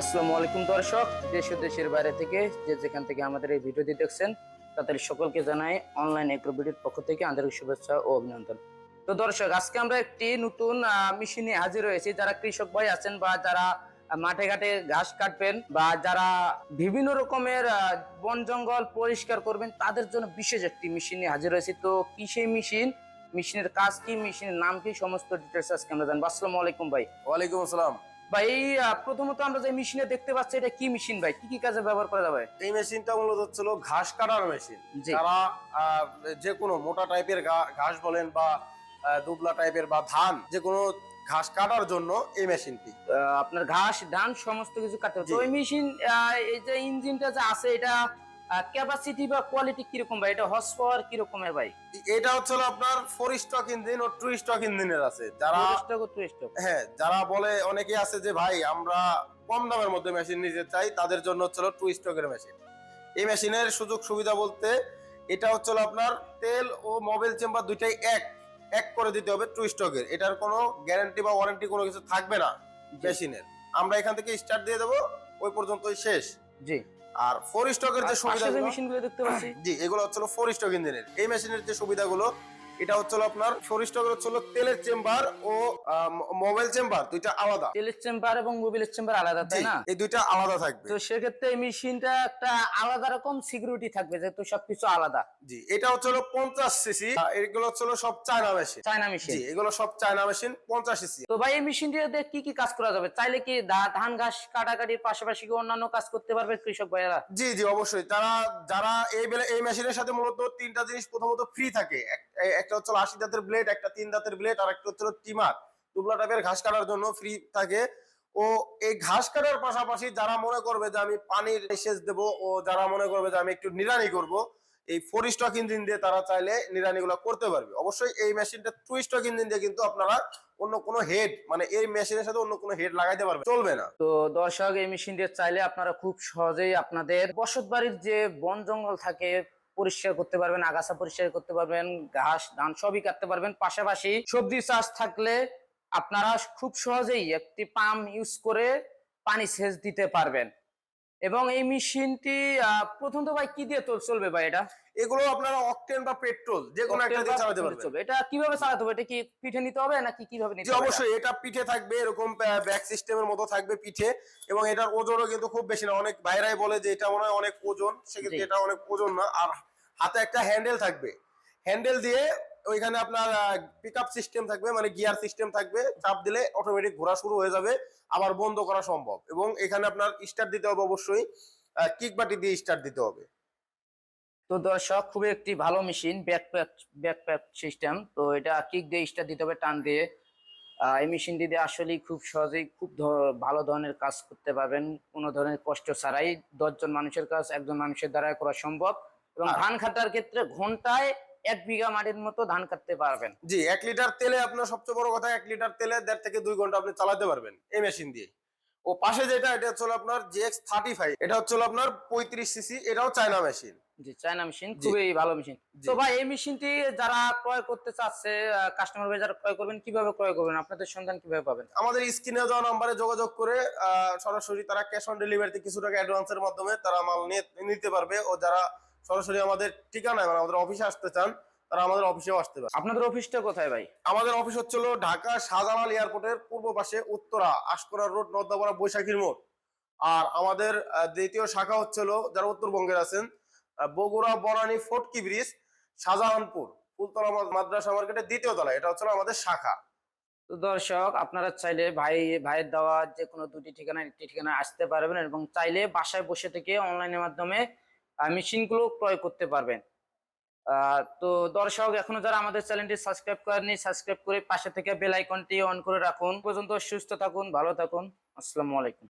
আসসালামু আলাইকুম দর্শক, দেশ দেশের বাইরে থেকে যে যেখান থেকে আমাদের এই ভিডিওটি দেখছেন, তাদের সকলকে জানাই অনলাইন এগ্রোবিডির পক্ষ থেকে আন্তরিক শুভেচ্ছা ও অভিনন্দন। তো দর্শক, আজকে আমরা একটি নতুন মেশিনে হাজির হয়েছি। যারা কৃষক ভাই আছেন বা যারা মাঠে ঘাটে ঘাস কাটবেন বা যারা বিভিন্ন রকমের বন জঙ্গল পরিষ্কার করবেন, তাদের জন্য বিশেষ একটি মেশিনে হাজির হয়েছি। তো কি সেই মেশিন? মেশিনের কাজ কি? মেশিনের নাম কি? সমস্ত ডিটেলস আজকে আমরা জানব। আসসালামু আলাইকুম ভাই। ওয়ালাইকুম আসসালাম। ভাই এই প্রথমত আমরা যে মেশিনে দেখতে পাচ্ছি এটা কি মেশিন ভাই? কি কি কাজে ব্যবহার করা যাবে? এই মেশিনটা মূলত হচ্ছিল ঘাস কাটার মেশিন। যারা যে কোনো মোটা টাইপের ঘাস বলেন বা দুবলা টাইপের বা ধান যে কোনো ঘাস কাটার জন্য এই মেশিনটি। আপনার ঘাস ধান সমস্ত কিছু কাটতে তো ওই মেশিন এই যে ইঞ্জিনটা যে আছে এটা ক্যাপাসিটি বা কোয়ালিটি কীরকম ভাই? এটা হর্স পাওয়ার কিরকমের ভাই? এটা হচ্ছিল আপনার ফোর স্টক ইঞ্জিন ও টু স্টক ইঞ্জিনের আছে। যারা স্টক ও টু স্টক হ্যাঁ যারা বলে অনেকে আছে যে ভাই আমরা কম দামের মধ্যে মেশিন নিতে চাই তাদের জন্য হচ্ছিল টু স্টকের মেশিন এই মেশিনের সুযোগ সুবিধা বলতে এটা হচ্ছিল আপনার তেল ও মোবাইল চেম্বার দুইটাই এক। এক করে দিতে হবে টু স্টকের এটার কোনো গ্যারান্টি বা ওয়ারেন্টি কোনো কিছু থাকবে না মেশিনের আমরা এখান থেকে স্টার্ট দিয়ে দেবো ওই পর্যন্তই শেষ। জি। আর ফোর স্টকের যে সুবিধা মেশিনগুলো দেখতে পাচ্ছি। জি এগুলো হচ্ছে ফোর স্টক ইঞ্জিনের এই মেশিনের যে সুবিধাগুলো এটা হচ্ছিল আপনার ফোর স্টকের হচ্ছিল তেলের চেম্বার ও মোবাইল চেম্বার দুইটা আলাদা। তেলের চেম্বার এবং মোবিলের চেম্বার আলাদা তাই না? এই দুইটা আলাদা থাকবে। তো সেক্ষেত্রে এই মেশিনটা একটা আলাদা রকম সিকিউরিটি থাকবে যেহেতু সবকিছু আলাদা। জি এটা হচ্ছে হলো পঞ্চাশ সিসি এগুলো হচ্ছে সব চায়না মেশিন। China machine. জি এগুলো সব চায়না মেশিন পঞ্চাশ সিসি। তো ভাই এই মেশিনটিতে কি কি কাজ করা যাবে? চাইলে কি ধান ঘাস কাটাকাটির পাশাপাশি কি অন্যান্য কাজ করতে পারবে কৃষক ভাইয়েরা? জি জি অবশ্যই। তারা যারা এই বেলে এই মেশিনের সাথে মূলত তিনটা জিনিস প্রথমত ফ্রি থাকে। একটা হচ্ছে আশি দাঁতের ব্লেড একটা তিন দাঁতের ব্লেড আর একটা হচ্ছে টিমার দুবলা টাইপের ঘাস কাটার জন্য ফ্রি থাকে। ও, এই ঘাস কাটার পাশাপাশি যারা মনে করবে যে আমি পানির সেচ দেব, ও যারা মনে করবে যে আমি একটু নিরানি করব, এই ফোর স্টক ইঞ্জিন দিয়ে তারা চাইলে নিরানি গুলো করতে পারবে। অবশ্যই এই মেশিনটা টু স্টক ইঞ্জিন দিয়ে কিন্তু আপনারা অন্য কোনো হেড মানে এই মেশিনের সাথে অন্য কোনো হেড লাগাইতে পারবে চলবে না। তো দর্শক, এই মেশিনটি চাইলে আপনারা খুব সহজেই আপনাদের বসত বাড়ির যে বন জঙ্গল থাকে পরিষ্কার করতে পারবেন, আগাছা পরিষ্কার করতে পারবেন, ঘাস, ধান সবই কাটতে পারবেন। পাশাপাশি সবজি চাষ থাকলে আপনারা খুব সহজেই একটি পাম্প ইউজ করে পানি সেচ দিতে পারবেন। এবং এই মেশিনটি প্রথম তো ভাই কি দিয়ে তো চলবে ভাই এটা? এগুলো আপনারা অকটেন বা পেট্রোল যে কোনো একটা দিয়ে চালাতে পারবেন। এটা কীভাবে চালাতে হবে? এটা কি পিঠে নিতে হবে নাকি কীভাবে নিতে জি হবে অবশ্যই এটা পিঠে থাকবে এরকম ব্যাক সিস্টেমের মতো থাকবে পিঠে এবং এটার ওজনও কিন্তু খুব বেশি না। অনেক বাইরাই বলে যে এটা মনে হয় অনেক ওজন সেক্ষেত্রে। এটা অনেক ওজন না। আর হাতে একটা হ্যান্ডেল থাকবে। হ্যান্ডেল দিয়ে ওইখানে আপনার পিক আপ সিস্টেম থাকবে মানে গিয়ার সিস্টেম থাকবে চাপ দিলে অটোমেটিক ঘোরা শুরু হয়ে যাবে আবার বন্ধ করা সম্ভব। এবং এখানে আপনার স্টার্ট দিতে হবে অবশ্যই কিক বাটি দিয়ে স্টার্ট দিতে হবে। তো দর্শক খুবই একটি ভালো মেশিন ব্যাকপ্যাক ব্যাকপ্যাক সিস্টেম তো এটা কিক দিয়ে স্টার দিতে হবে টান দিয়ে। এই মেশিনটি দিয়ে আসলে খুব সহজেই খুব ভালো ধরনের কাজ করতে পারবেন। কোনো ধরনের কষ্ট ছাড়াই দশজন মানুষের কাজ একজন মানুষের দ্বারা করা সম্ভব। এবং ধান কাটার ক্ষেত্রে ঘন্টায় এক বিঘা মাটির মতো ধান কাটতে পারবেন। জি এক লিটার তেলে আপনার সবচেয়ে বড় কথা এক লিটার তেলে দেড় থেকে দুই ঘণ্টা আপনি চালাতে পারবেন এই মেশিন দিয়ে। ও পাশে যেটা এটা হচ্ছে আপনার জিএক্স থার্টি ফাইভ এটা হচ্ছে আপনার পঁয়ত্রিশ সিসি এটাও চায়না মেশিন। জি চায়না মেশিন খুবই ভালো মেশিন। তো ভাই এই মেশিনটি যারা ক্রয় করতে চাচ্ছে কাস্টমার ভাই যারা ক্রয় করবেন কীভাবে ক্রয় করবেন? আপনাদের সন্ধান কীভাবে পাবেন? আমাদের স্ক্রিনে দেওয়া নাম্বারে যোগাযোগ করে সরাসরি তারা ক্যাশ অন ডেলিভারিতে কিছু টাকা অ্যাডভান্সের মাধ্যমে তারা মাল নিতে পারবে। ও যারা সরাসরি আমাদের ঠিকানায় মানে আমাদের অফিসে আসতে চান তারা আমাদের অফিসেও আসতে পারে। আপনাদের অফিসটা কোথায় ভাই? আমাদের অফিস হচ্ছিল ঢাকা শাহজালাল এয়ারপোর্টের পূর্ব পাশে উত্তরা আশকরা রোড নর্দাপাড়া বৈশাখীর মোড়। আর আমাদের দ্বিতীয় শাখা হচ্ছিল যারা উত্তরবঙ্গের আছেন বগুড়া বরানী ফোর্টকি ব্রিজ শাহজাহানপুর ফুলতলা মাদ্রাসা মার্কেটের দ্বিতীয় তলা এটা হচ্ছিল আমাদের শাখা। তো দর্শক আপনারা চাইলে ভাই ভাইয়ের দেওয়া যে কোনো দুটি ঠিকানা একটি ঠিকানা আসতে পারবেন এবং চাইলে বাসায় বসে থেকে অনলাইনের মাধ্যমে মেশিনগুলো ক্রয় করতে পারবেন। তো দর্শক, এখনও যারা আমাদের চ্যানেলটি সাবস্ক্রাইব করেননি সাবস্ক্রাইব করে পাশে থেকে বেল আইকনটি অন করে রাখুন। পর্যন্ত সুস্থ থাকুন, ভালো থাকুন। আসসালামু আলাইকুম।